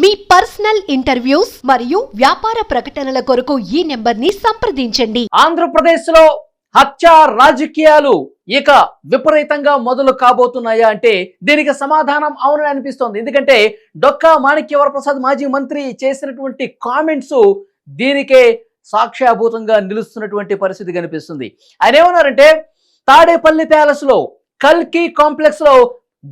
మీ personal interviews మరియు వ్యాపార ప్రకటనల కొరకు ఈ నెంబర్ని సంప్రదించండి. ఆంధ్రప్రదేశ్లో హత్య రాజకీయాలు ఇక విపరీతంగా మొదలు కాబోతున్నాయా అంటే దీనికి సమాధానం అవునని అనిపిస్తోంది. ఎందుకంటే డొక్కా మాణిక్య వరప్రసాద్ మాజీ మంత్రి చేసినటువంటి కామెంట్స్ దీనికే సాక్ష్యాభూతంగా నిలుస్తున్నటువంటి పరిస్థితి కనిపిస్తుంది. ఆయన ఏమన్నారంటే తాడేపల్లి ప్యాలెస్లో కల్కి కాంప్లెక్స్లో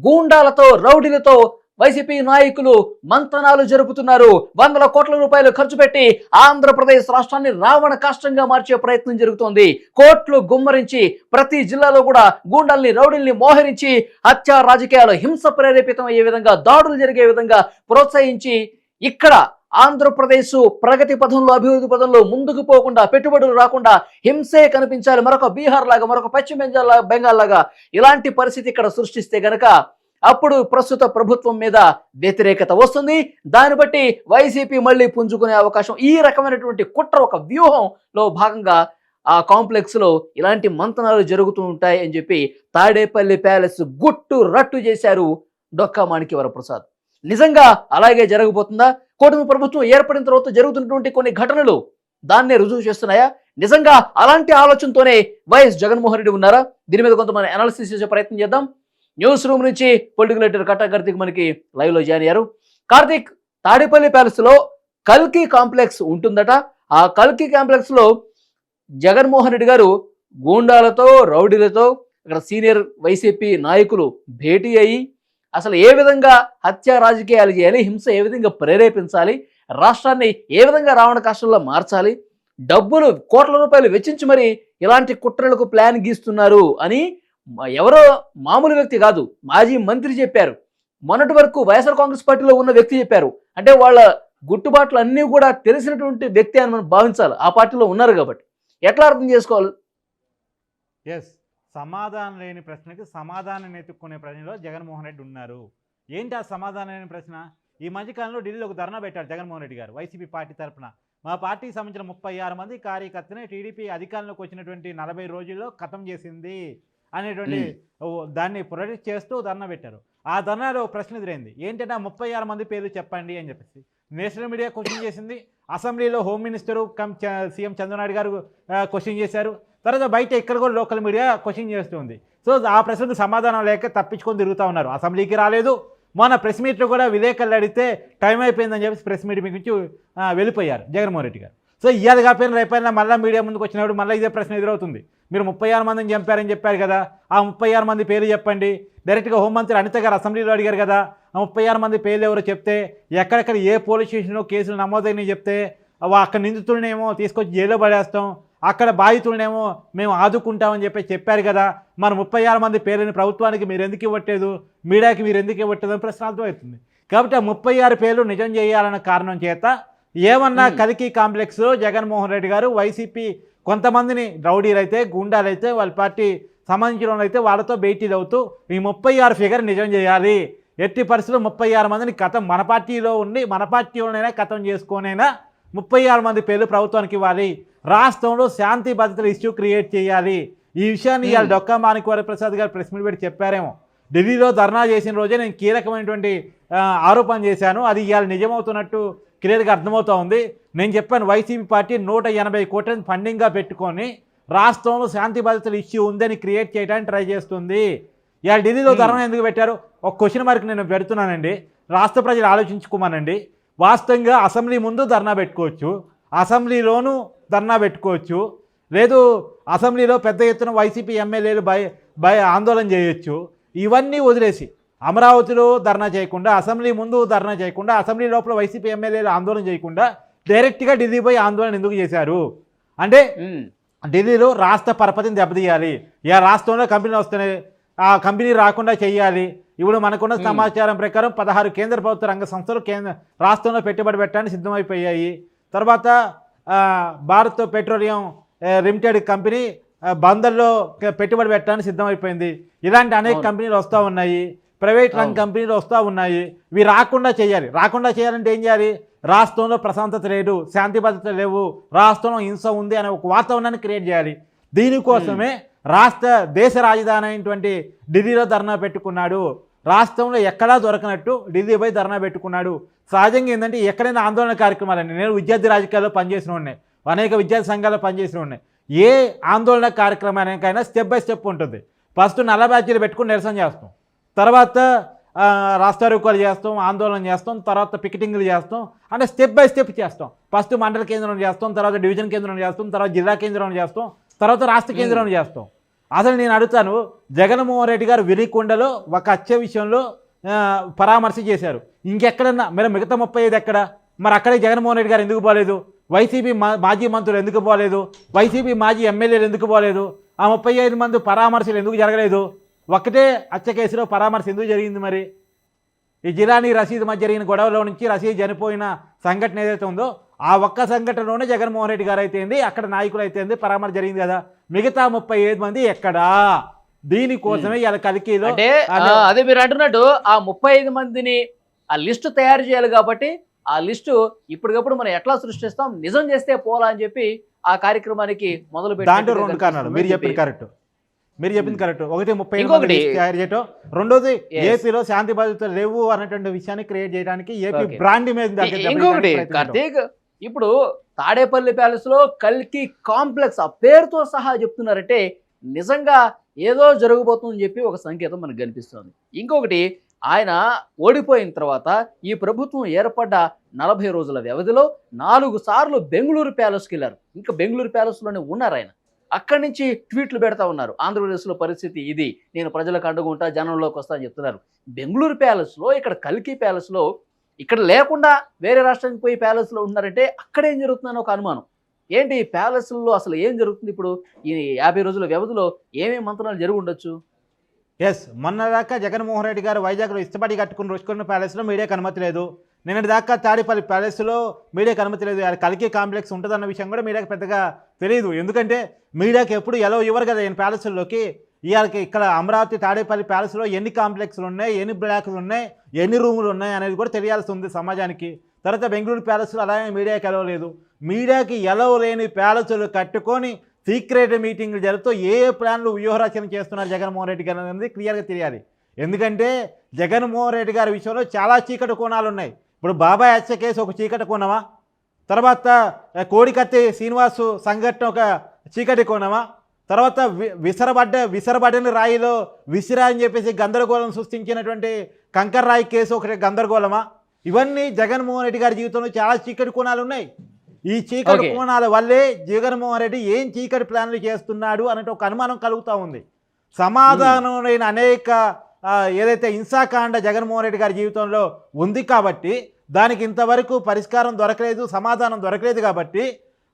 గూండాలతో రౌడీలతో వైసీపీ నాయకులు మంతనాలు జరుపుతున్నారు. వందల కోట్ల రూపాయలు ఖర్చు పెట్టి ఆంధ్రప్రదేశ్ రాష్ట్రాన్ని రావణ కాష్టంగా మార్చే ప్రయత్నం జరుగుతోంది. కోట్లు గుమ్మరించి ప్రతి జిల్లాలో కూడా గూండాల్ని రౌడీల్ని మోహరించి హత్య రాజకీయాలు హింస ప్రేరేపితం అయ్యే విధంగా దాడులు జరిగే విధంగా ప్రోత్సహించి ఇక్కడ ఆంధ్రప్రదేశ్ ప్రగతి పథంలో అభివృద్ధి పథంలో ముందుకు పోకుండా పెట్టుబడులు రాకుండా హింసే కనిపించాలి. మరొక బీహార్ లాగా మరొక పశ్చిమ బెంగాల్ బెంగాల్ లాగా ఇలాంటి పరిస్థితి ఇక్కడ సృష్టిస్తే గనక అప్పుడు ప్రస్తుత ప్రభుత్వం మీద వ్యతిరేకత వస్తుంది. దాన్ని బట్టి వైసీపీ మళ్ళీ పుంజుకునే అవకాశం ఈ రకమైనటువంటి కుట్ర ఒక వ్యూహంలో భాగంగా ఆ కాంప్లెక్స్లో ఇలాంటి మంతనాలు జరుగుతూ ఉంటాయి అని చెప్పి తాడేపల్లి ప్యాలెస్ గుట్టు రట్టు చేశారు డొక్కా మాణిక్య వరప్రసాద్. నిజంగా అలాగే జరగబోతుందా? కూటమి ప్రభుత్వం ఏర్పడిన తర్వాత జరుగుతున్నటువంటి కొన్ని ఘటనలు దాన్నే రుజువు చేస్తున్నాయా? నిజంగా అలాంటి ఆలోచనతోనే వైఎస్ జగన్మోహన్ రెడ్డి ఉన్నారా? దీని మీద కొంతమంది అనాలిసిస్ చేసే ప్రయత్నం చేద్దాం. న్యూస్ రూమ్ నుంచి పొలిటికల్ ఎడిటర్ కట్టా కార్తీక్ మనకి లైవ్లో జాయిన్ అయ్యారు. కార్తీక్ తాడేపల్లి ప్యాలెస్లో కల్కి కాంప్లెక్స్ ఉంటుందట. ఆ కల్కి కాంప్లెక్స్లో జగన్మోహన్ రెడ్డి గారు గూండాలతో రౌడీలతో అక్కడ సీనియర్ వైసీపీ నాయకులు భేటీ అయ్యి అసలు ఏ విధంగా హత్య రాజకీయాలు చేయాలి హింస ఏ విధంగా ప్రేరేపించాలి రాష్ట్రాన్ని ఏ విధంగా రావణ కష్టంలో మార్చాలి డబ్బులు కోట్ల రూపాయలు వెచ్చించి మరి ఇలాంటి కుట్రలకు ప్లాన్ గీస్తున్నారు అని ఎవరో మామూలు వ్యక్తి కాదు. మాజీ మంత్రి చెప్పారు. మొన్నటి వరకు వైఎస్ఆర్ కాంగ్రెస్ పార్టీలో ఉన్న వ్యక్తి చెప్పారు. అంటే వాళ్ళ గుట్టుబాట్లు అన్నీ కూడా తెలిసినటువంటి వ్యక్తి అని మనం భావించాలి. ఆ పార్టీలో ఉన్నారు కాబట్టి. ఎట్లా అర్థం చేసుకోవాలి? ఎస్ సమాధానం లేని ప్రశ్నకి సమాధానం ఎత్తుక్కునే ప్రశ్నలో జగన్మోహన్ రెడ్డి ఉన్నారు. ఏంటి ఆ సమాధానం లేని ప్రశ్న? ఈ మధ్యకాలంలో ఢిల్లీలో ఒక ధర్నా పెట్టారు జగన్మోహన్ రెడ్డి గారు వైసీపీ పార్టీ తరఫున మా పార్టీకి సంబంధించిన ముప్పై ఆరు మంది కార్యకర్తనే టీడీపీ అధికారంలోకి వచ్చినటువంటి నలభై రోజుల్లో ఖతం చేసింది. అనేటువంటి దాన్ని ప్రొటెక్ట్ చేస్తూ ధర్నా పెట్టారు. ఆ ధర్నాలో ప్రశ్న ఎదురైంది. ఏంటంటే ఆ ముప్పై ఆరు మంది పేర్లు చెప్పండి అని చెప్పేసి. నేషనల్ మీడియా క్వశ్చన్ చేసింది. అసెంబ్లీలో home minister cum CM Chandrababu గారు క్వశ్చన్ చేశారు. తర్వాత బయట ఎక్కడ కూడా లోకల్ మీడియా క్వశ్చన్ చేస్తుంది సో ఆ ప్రశ్నకు సమాధానం లేక తప్పించుకొని తిరుగుతూ ఉన్నారు. అసెంబ్లీకి రాలేదు. మొన్న ప్రెస్ మీట్లో కూడా విలేకరులు అడిగితే టైం అయిపోయిందని చెప్పేసి ప్రెస్ మీట్ ఆ, వెళ్ళిపోయారు జగన్మోహన్ రెడ్డి గారు. సో ఇయ్యాలి కాకపోయినా రేపైనా మళ్ళీ మీడియా ముందుకు వచ్చినప్పుడు మళ్ళీ ఇదే ప్రశ్న ఎదురవుతుంది. మీరు ముప్పై ఆరు మందిని చంపారని చెప్పారు కదా ఆ ముప్పై ఆరు మంది పేర్లు చెప్పండి. డైరెక్ట్గా హోంమంత్రి అనిత గారు అసెంబ్లీలో అడిగారు కదా ఆ ముప్పై ఆరు మంది పేర్లు ఎవరో చెప్తే ఎక్కడెక్కడ ఏ పోలీస్ స్టేషన్లో కేసులు నమోదైనవి చెప్తే అక్కడ నిందితులనేమో తీసుకొచ్చి జైల్లో పడేస్తాం అక్కడ బాధితులనేమో మేము ఆదుకుంటామని చెప్పి చెప్పారు కదా మన ముప్పై ఆరు మంది పేర్లని ప్రభుత్వానికి మీరు ఎందుకు ఇవ్వట్లేదు మీడియాకి మీరు ఎందుకు ఇవ్వట్లేదు అని ప్రశ్న అర్థమవుతుంది. కాబట్టి ఆ ముప్పై ఆరు పేర్లు నిజం చేయాలన్న కారణం చేత ఏమన్నా. కలికి కాంప్లెక్స్ జగన్మోహన్ రెడ్డి గారు వైసీపీ కొంతమందిని రౌడీలు అయితే గుండాలైతే వాళ్ళ పార్టీ సంబంధించిన అయితే వాళ్ళతో భేటీలు అవుతూ ఈ ముప్పై ఆరు ఫిగర్ నిజం చేయాలి. ఎట్టి పరిస్థితుల్లో ముప్పై ఆరు మందిని కథం మన పార్టీలో ఉండి మన పార్టీలోనైనా కథం చేసుకోనైనా ముప్పై ఆరు మంది పేర్లు ప్రభుత్వానికి ఇవ్వాలి. రాష్ట్రంలో శాంతి భద్రతల ఇష్యూ క్రియేట్ చేయాలి. ఈ విషయాన్ని ఇవాళ. డొక్కా మాణిక్య ప్రసాద్ గారు ప్రెస్ మీట్ పెట్టి చెప్పారేమో. ఢిల్లీలో ధర్నా చేసిన రోజే నేను కీలకమైనటువంటి ఆరోపణ చేశాను. అది ఇవాళ నిజమవుతున్నట్టు క్లియర్గా అర్థమవుతా ఉంది. నేను చెప్పాను వైసీపీ పార్టీ నూట ఎనభై కోట్లని ఫండింగ్గా పెట్టుకొని రాష్ట్రంలో శాంతి భద్రతల ఇష్యూ ఉందని క్రియేట్ చేయడానికి ట్రై చేస్తుంది. ఇవాళ ఢిల్లీలో Hmm. ధర్నా ఎందుకు పెట్టారు? ఒక క్వశ్చన్ మార్క్ నేను పెడుతున్నానండి. రాష్ట్ర ప్రజలు ఆలోచించుకోమనండి. వాస్తవంగా అసెంబ్లీ ముందు ధర్నా పెట్టుకోవచ్చు. అసెంబ్లీలోనూ ధర్నా పెట్టుకోవచ్చు. లేదు అసెంబ్లీలో పెద్ద ఎత్తున వైసీపీ ఎమ్మెల్యేలు భయ భయ ఆందోళన చేయొచ్చు. ఇవన్నీ వదిలేసి అమరావతిలో ధర్నా చేయకుండా అసెంబ్లీ ముందు ధర్నా చేయకుండా అసెంబ్లీ లోపల వైసీపీ ఎమ్మెల్యేలు ఆందోళన చేయకుండా డైరెక్ట్గా ఢిల్లీ పోయి ఆందోళన ఎందుకు చేశారు? అంటే ఢిల్లీలో రాష్ట్ర పరపతిని దెబ్బతీయాలి. ఇక రాష్ట్రంలో కంపెనీలు వస్తున్నాయి ఆ కంపెనీ రాకుండా చేయాలి. ఇప్పుడు మనకున్న. సమాచారం ప్రకారం పదహారు కేంద్ర ప్రభుత్వ రంగ సంస్థలు కేంద్ర రాష్ట్రంలో పెట్టుబడి పెట్టడానికి సిద్ధమైపోయాయి. తర్వాత భారత్ పెట్రోలియం లిమిటెడ్ కంపెనీ బందర్లో పెట్టుబడి పెట్టడానికి సిద్ధమైపోయింది. ఇలాంటి అనేక. కంపెనీలు వస్తూ ఉన్నాయి. ప్రైవేట్ రంగ. కంపెనీలు వస్తూ ఉన్నాయి. ఇవి రాకుండా చేయాలి. రాకుండా చేయాలంటే ఏం చేయాలి? రాష్ట్రంలో ప్రశాంతత లేదు శాంతి భద్రత లేవు రాష్ట్రంలో హింస ఉంది అనే ఒక వాతావరణాన్ని క్రియేట్ చేయాలి. దీనికోసమే రాష్ట్ర దేశ రాజధాని అయినటువంటి ఢిల్లీలో ధర్నా పెట్టుకున్నాడు. రాష్ట్రంలో ఎక్కడా దొరకనట్టు ఢిల్లీ పోయి ధర్నా పెట్టుకున్నాడు. సహజంగా ఏంటంటే ఎక్కడైనా ఆందోళన కార్యక్రమాలండి. నేను విద్యార్థి రాజకీయాల్లో పనిచేసిన ఉన్నాయి అనేక విద్యార్థి సంఘాల్లో పనిచేసిన ఉన్నాయి ఏ ఆందోళన కార్యక్రమానికైనా స్టెప్ బై స్టెప్ ఉంటుంది. ఫస్ట్ నల్ల బ్యాచీలు పెట్టుకుని నిరసన చేస్తాం. తర్వాత రాస్తారోకోలు చేస్తాం ఆందోళన చేస్తాం తర్వాత పికెటింగ్లు చేస్తాం అంటే స్టెప్ బై స్టెప్ చేస్తాం. ఫస్ట్ మండల కేంద్రం చేస్తాం తర్వాత డివిజన్ కేంద్రం చేస్తాం తర్వాత జిల్లా కేంద్రం చేస్తాం తర్వాత రాష్ట్ర కేంద్రం చేస్తాం. అసలు నేను అడుగుతాను జగన్మోహన్ రెడ్డి గారు విరికొండలో ఒక హత్య విషయంలో పరామర్శ చేశారు. ఇంకెక్కడన్నా మరి మిగతా ముప్పై ఐదు ఎక్కడ? మరి అక్కడే జగన్మోహన్ రెడ్డి గారు ఎందుకు పోలేదు? వైసీపీ మా మాజీ మంత్రులు ఎందుకు పోలేదు? వైసీపీ మాజీ ఎమ్మెల్యేలు ఎందుకు పోలేదు? ఆ ముప్పై ఐదు మంది పరామర్శలు ఎందుకు జరగలేదు? ఒక్కటే హత్య కేసులో పరామర్శ ఎందుకు జరిగింది మరి? ఈ జిలానీ రసీద్ మధ్య జరిగిన గొడవలో నుంచి రసీద్ చనిపోయిన సంఘటన ఏదైతే ఉందో ఆ ఒక్క సంఘటనలోనే జగన్మోహన్ రెడ్డి గారు అయితేంది అక్కడ నాయకులు అయితేంది పరామర్శ జరిగింది కదా. మిగతా ముప్పై ఐదు మంది ఎక్కడా? దీనికోసమే ఇలా కలికిలో అంటే అదే. మీరు అంటున్నట్టు ఆ ముప్పై ఐదు మందిని ఆ లిస్టు తయారు చేయాలి కాబట్టి ఆ లిస్టు ఇప్పటికప్పుడు మనం ఎట్లా సృష్టిస్తాం? నిజం చేస్తే పోలా అని చెప్పి ఆ కార్యక్రమానికి మొదలు దాంట్లో పెట్టినట్టుగా రెండు కారణాలు. మీరు చెప్పింది కరెక్ట్. మీరు చెప్పింది కరెక్ట్. ఒకటి ముప్పై ఇంకొకటి- తయారు చేయటం. రెండోది. ఏపీలో శాంతి భద్రతలు లేవు అన్నటువంటి విషయాన్ని క్రియేట్ చేయడానికి ఏపీ. బ్రాండ్ ఇమేజ్ ఇ- ఇంకొకటి కార్తీక్ ఇప్పుడు తాడేపల్లి ప్యాలెస్లో కల్కి కాంప్లెక్స్ ఆ పేరుతో సహా చెప్తున్నారంటే నిజంగా ఏదో జరగబోతుందని చెప్పి ఒక సంకేతం మనకు కనిపిస్తుంది. ఇంకొకటి ఆయన ఓడిపోయిన తర్వాత ఈ ప్రభుత్వం ఏర్పడ్డ నలభై రోజుల వ్యవధిలో నాలుగు సార్లు బెంగళూరు ప్యాలెస్కి వెళ్ళారు. ఇంకా బెంగళూరు ప్యాలెస్లోనే ఉన్నారు ఆయన. అక్కడి నుంచి ట్వీట్లు పెడతా ఉన్నారు. ఆంధ్రప్రదేశ్లో పరిస్థితి ఇది. నేను ప్రజలకు అండగుంటా జనంలోకి వస్తా అని చెప్తున్నారు. బెంగళూరు ప్యాలెస్లో ఇక్కడ కల్కి ప్యాలెస్లో ఇక్కడ లేకుండా వేరే రాష్ట్రానికి పోయి ప్యాలెస్లో ఉన్నారంటే అక్కడ ఏం జరుగుతుందని ఒక అనుమానం. ఏంటి? ప్యాలెస్లో అసలు ఏం జరుగుతుంది ఇప్పుడు? ఈ యాభై రోజుల వ్యవధిలో ఏమేమి మంత్రాలు జరిగి ఉండొచ్చు? ఎస్ మొన్న దాకా జగన్మోహన్ రెడ్డి గారు వైజాగ్లో ఇష్టపడి కట్టుకుని రుచుకున్న ప్యాలెస్లో మీడియాకి అనుమతి లేదు. నిన్నటి దాకా తాడేపల్లి ప్యాలెస్లో మీడియాకి అనుమతి లేదు. అది కలికి కాంప్లెక్స్ ఉంటుందన్న విషయం కూడా మీడియాకి పెద్దగా తెలియదు ఎందుకంటే మీడియాకి ఎప్పుడు ఎలా ఇవ్వరు కదా నేను ప్యాలెస్లోకి. ఇవాళకి ఇక్కడ అమరావతి తాడేపల్లి ప్యాలెస్లో ఎన్ని కాంప్లెక్స్లు ఉన్నాయి ఎన్ని బ్లాక్లు ఉన్నాయి ఎన్ని రూములు ఉన్నాయి అనేది కూడా తెలియాల్సి ఉంది సమాజానికి. తర్వాత బెంగళూరు ప్యాలెస్లో అలాగే మీడియాకి ఎలవలేదు మీడియాకి ఎలవ లేని ప్యాలెస్లు కట్టుకొని సీక్రెట్ మీటింగ్లు జరుగుతూ ఏ ఏ ప్లాన్లు వ్యూహరచన చేస్తున్నారు జగన్మోహన్ రెడ్డి గారు అనేది క్లియర్గా తెలియాలి. ఎందుకంటే జగన్మోహన్ రెడ్డి గారి విషయంలో చాలా చీకటి కోణాలు ఉన్నాయి. ఇప్పుడు బాబాయ్ హత్య కేసు ఒక చీకటి కోణమా? తర్వాత కోడికత్తి శ్రీనివాసు సంఘటన ఒక చీకటి కోణమా? తర్వాత వి- విసరబడ్డ విసరబడిన రాయిలో విసిరా అని చెప్పేసి గందరగోళం సృష్టించినటువంటి కంకర్ రాయి కేసు ఒకటి గందరగోళమా? ఇవన్నీ జగన్మోహన్ రెడ్డి గారి జీవితంలో చాలా చీకటి కోణాలు ఉన్నాయి. ఈ చీకటి. కోణాల వల్లే జగన్మోహన్ రెడ్డి ఏం చీకటి ప్లాన్లు చేస్తున్నాడు అనే ఒక అనుమానం కలుగుతూ ఉంది. సమాధానం అనేక ఏదైతే హింసాకాండ జగన్మోహన్ రెడ్డి గారి జీవితంలో ఉంది కాబట్టి దానికి ఇంతవరకు పరిష్కారం దొరకలేదు సమాధానం దొరకలేదు కాబట్టి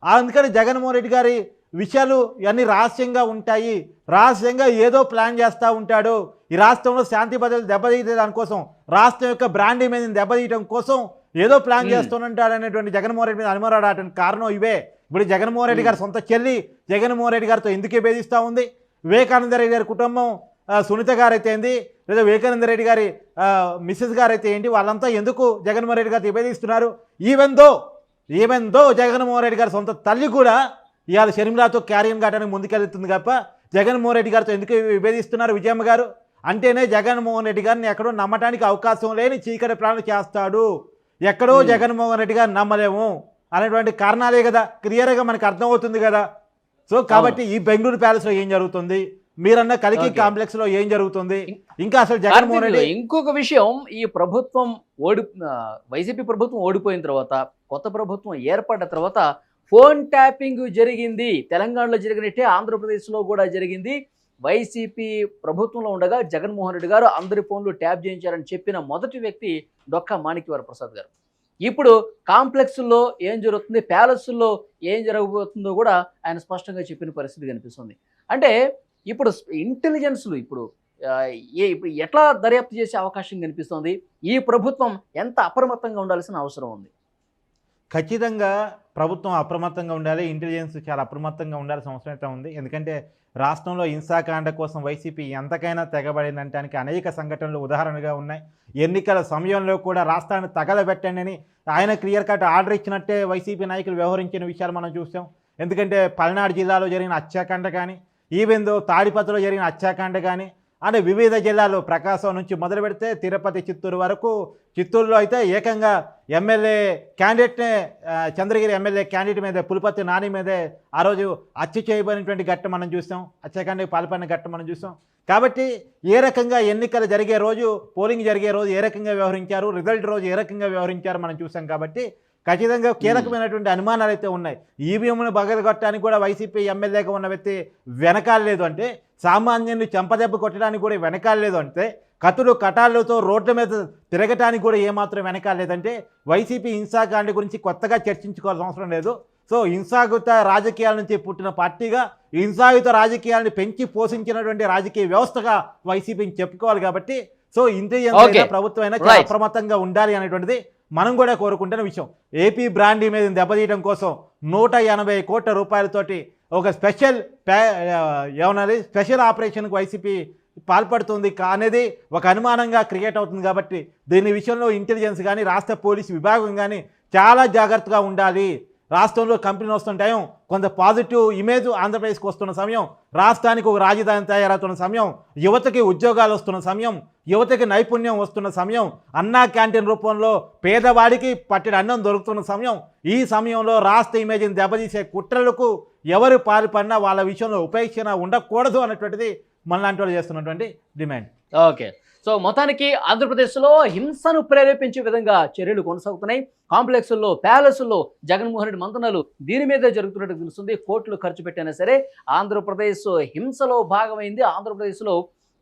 అందుకని జగన్మోహన్ రెడ్డి గారి విషయాలు ఇవన్నీ రహస్యంగా ఉంటాయి. రహస్యంగా ఏదో ప్లాన్ చేస్తూ ఉంటాడు. ఈ రాష్ట్రంలో శాంతి భద్రతలు దెబ్బతీయే దానికోసం రాష్ట్రం యొక్క బ్రాండ్ ఇమేజ్ని దెబ్బతీయడం కోసం ఏదో ప్లాన్. చేస్తుంటాడు అనేటువంటి జగన్మోహన్ రెడ్డి మీద అనుమానాడటానికి కారణం ఇవే. ఇప్పుడు జగన్మోహన్ రెడ్డి గారి సొంత చెల్లి జగన్మోహన్ రెడ్డి గారితో ఎందుకే భేదిస్తూ ఉంది? వివేకానంద రెడ్డి గారి కుటుంబం సునీత గారు అయితే ఏంది? లేదా వివేకానంద రెడ్డి గారి మిస్సెస్ గారు అయితే ఏంటి? వాళ్ళంతా ఎందుకు జగన్మోహన్ రెడ్డి గారితో విభేదిస్తున్నారు even though even though Jaganmohan Reddy గారి సొంత తల్లి కూడా ఇవాళ షర్మిలాతో క్యారియన్ కావడానికి ముందుకెళ్తుంది తప్ప జగన్మోహన్ రెడ్డి గారితో ఎందుకు విభేదిస్తున్నారు విజయమ్మ గారు? అంటేనే జగన్మోహన్ రెడ్డి గారిని ఎక్కడో నమ్మటానికి అవకాశం లేని చీకటి ప్లాన్లు చేస్తాడు. ఎక్కడో Hmm. జగన్మోహన్ రెడ్డి గారిని నమ్మలేము అనేటువంటి కారణాలే కదా. క్లియర్గా మనకు అర్థమవుతుంది కదా. సో కాబట్టి ఈ బెంగళూరు ప్యాలెస్లో ఏం జరుగుతుంది? మీరన్న కలికి Okay. కాంప్లెక్స్లో ఏం జరుగుతుంది? ఇంకా అసలు జగన్మోహన్ రెడ్డి ఇంకొక విషయం ఈ ప్రభుత్వం ఓడి వైసీపీ ప్రభుత్వం ఓడిపోయిన తర్వాత కొత్త ప్రభుత్వం ఏర్పడ్డ తర్వాత ఫోన్ ట్యాపింగ్ జరిగింది. తెలంగాణలో జరిగినట్టే ఆంధ్రప్రదేశ్లో కూడా జరిగింది. వైసీపీ ప్రభుత్వంలో ఉండగా జగన్మోహన్ రెడ్డి గారు అందరి ఫోన్లు ట్యాప్ చేయించారని చెప్పిన మొదటి వ్యక్తి డొక్కా మాణిక్యవర ప్రసాద్ గారు. ఇప్పుడు కాంప్లెక్స్లో ఏం జరుగుతుంది? ప్యాలెస్లో ఏం జరగబోతుందో కూడా ఆయన స్పష్టంగా చెప్పిన పరిస్థితి కనిపిస్తుంది. అంటే ఇప్పుడు ఇంటెలిజెన్స్లు ఇప్పుడు ఏ ఇప్పుడు ఎట్లా దర్యాప్తు చేసే అవకాశం కనిపిస్తుంది? ఈ ప్రభుత్వం ఎంత అప్రమత్తంగా ఉండాల్సిన అవసరం ఉంది? ఖచ్చితంగా ప్రభుత్వం అప్రమత్తంగా ఉండాలి ఇంటెలిజెన్స్ చాలా అప్రమత్తంగా ఉండాల్సిన అవసరం అయితే ఉంది. ఎందుకంటే రాష్ట్రంలో హింసాకాండ కోసం వైసీపీ ఎంతకైనా తెగబడిందంటానికి అనేక సంఘటనలు ఉదాహరణగా ఉన్నాయి. ఎన్నికల సమయంలో కూడా రాష్ట్రాన్ని తగలబెట్టండి అని ఆయన క్లియర్ కట్ ఆర్డర్ ఇచ్చినట్టే వైసీపీ నాయకులు వ్యవహరించిన విషయాలు మనం చూసాం. ఎందుకంటే పల్నాడు జిల్లాలో జరిగిన హత్యాకాండ కానీ ఈవెన్ తాడిపత్రిలో జరిగిన హత్యాకాండ కానీ అంటే వివిధ జిల్లాలు ప్రకాశం నుంచి మొదలు పెడితే తిరుపతి చిత్తూరు వరకు చిత్తూరులో అయితే ఏకంగా ఎమ్మెల్యే క్యాండిడేట్నే చంద్రగిరి ఎమ్మెల్యే క్యాండిడేట్ మీద పులిపత్తి నాని మీదే ఆ రోజు హత్య చేయబడినటువంటి ఘట్టం మనం చూసాం. హత్యాకాండకి పాల్పడిన ఘట్టం మనం చూసాం. కాబట్టి ఏ రకంగా ఎన్నికలు జరిగే రోజు పోలింగ్ జరిగే రోజు ఏ రకంగా వ్యవహరించారు రిజల్ట్ రోజు ఏ రకంగా వ్యవహరించారు మనం చూసాం కాబట్టి ఖచ్చితంగా కీలకమైనటువంటి అనుమానాలు అయితే ఉన్నాయి ఈవీఎంను బగలగొట్టడానికి కూడా వైసీపీ ఎమ్మెల్యేగా ఉన్న వ్యక్తి వెనకాలేదు అంటే సామాన్యుని చెంపదెబ్బ కొట్టడానికి కూడా వెనకాలేదు అంటే కతులు కటాలతో రోడ్ల మీద తిరగటానికి కూడా ఏమాత్రం వెనకాలేదంటే వైసీపీ హింసాకాండ గురించి కొత్తగా చర్చించుకోవాల్సిన అవసరం లేదు సో హింసాయుత రాజకీయాల నుంచి పుట్టిన పార్టీగా హింసాయుత రాజకీయాలను పెంచి పోషించినటువంటి రాజకీయ వ్యవస్థగా వైసీపీని చెప్పుకోవాలి కాబట్టి సో. అయినా ప్రభుత్వం అయినా. అప్రమత్తంగా ఉండాలి అనేటువంటిది మనం కూడా కోరుకుంటున్న విషయం. ఏపీ బ్రాండ్ మీద దెబ్బతీయడం కోసం నూట ఎనభై కోట్ల రూపాయలతోటి ఒక స్పెషల్ ప్యా ఏమన్నది? స్పెషల్ ఆపరేషన్కు వైసీపీ పాల్పడుతుంది కా- అనేది ఒక అనుమానంగా క్రియేట్ అవుతుంది కాబట్టి దీని విషయంలో ఇంటెలిజెన్స్ కానీ రాష్ట్ర పోలీసు విభాగం కానీ చాలా జాగ్రత్తగా ఉండాలి. రాష్ట్రంలో కంపెనీలు వస్తున్న కొంత పాజిటివ్ ఇమేజ్ ఆంధ్రప్రదేశ్కి వస్తున్న సమయం రాష్ట్రానికి ఒక రాజధాని తయారవుతున్న సమయం యువతకి ఉద్యోగాలు వస్తున్న సమయం యువతకి నైపుణ్యం వస్తున్న సమయం అన్నా క్యాంటీన్ రూపంలో పేదవాడికి పట్టిన అన్నం దొరుకుతున్న సమయం ఈ సమయంలో రాష్ట్ర ఇమేజ్ని దెబ్బతీసే కుట్రలకు ఎవరు పాల్పడినా వాళ్ళ విషయంలో ఉపేక్షణ ఉండకూడదు అన్నటువంటిది మనలాంటి వాళ్ళు చేస్తున్నటువంటి డిమాండ్. ఓకే. సో మొత్తానికి ఆంధ్రప్రదేశ్లో హింసను ప్రేరేపించే విధంగా చర్యలు కొనసాగుతున్నాయి. కాంప్లెక్స్లో ప్యాలెస్ల్లో జగన్మోహన్ రెడ్డి మంతనాలు దీని మీదే జరుగుతున్నట్టు తెలుస్తుంది. కోట్లు ఖర్చు పెట్టినా సరే ఆంధ్రప్రదేశ్ హింసలో భాగమైంది. ఆంధ్రప్రదేశ్లో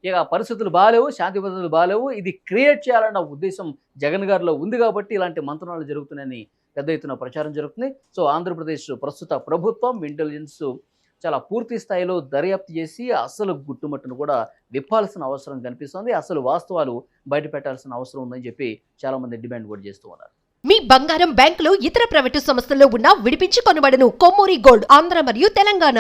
ఇక పరిస్థితులు బాగాలేవు శాంతి భద్రతలు బాగాలేవు ఇది క్రియేట్ చేయాలన్న ఉద్దేశం జగన్ గారిలో ఉంది కాబట్టి ఇలాంటి మంతనాలు జరుగుతున్నాయని పెద్ద ఎత్తున ప్రచారం జరుగుతుంది. సో ఆంధ్రప్రదేశ్ ప్రస్తుత ప్రభుత్వం ఇంటెలిజెన్స్ చాలా పూర్తి స్థాయిలో దర్యాప్తు చేసి అసలు గుట్టుమట్టును కూడా విప్పాల్సిన అవసరం కనిపిస్తోంది. అసలు వాస్తవాలు బయటపెట్టాల్సిన అవసరం ఉందని చెప్పి చాలా మంది డిమాండ్ కూడా చేస్తూ ఉన్నారు. మీ బంగారం బ్యాంకులో ఇతర ప్రైవేటు సంస్థల్లో ఉన్న విడిపించి కొనబడను కొమ్మూరి గోల్డ్ ఆంధ్ర మరియు తెలంగాణ.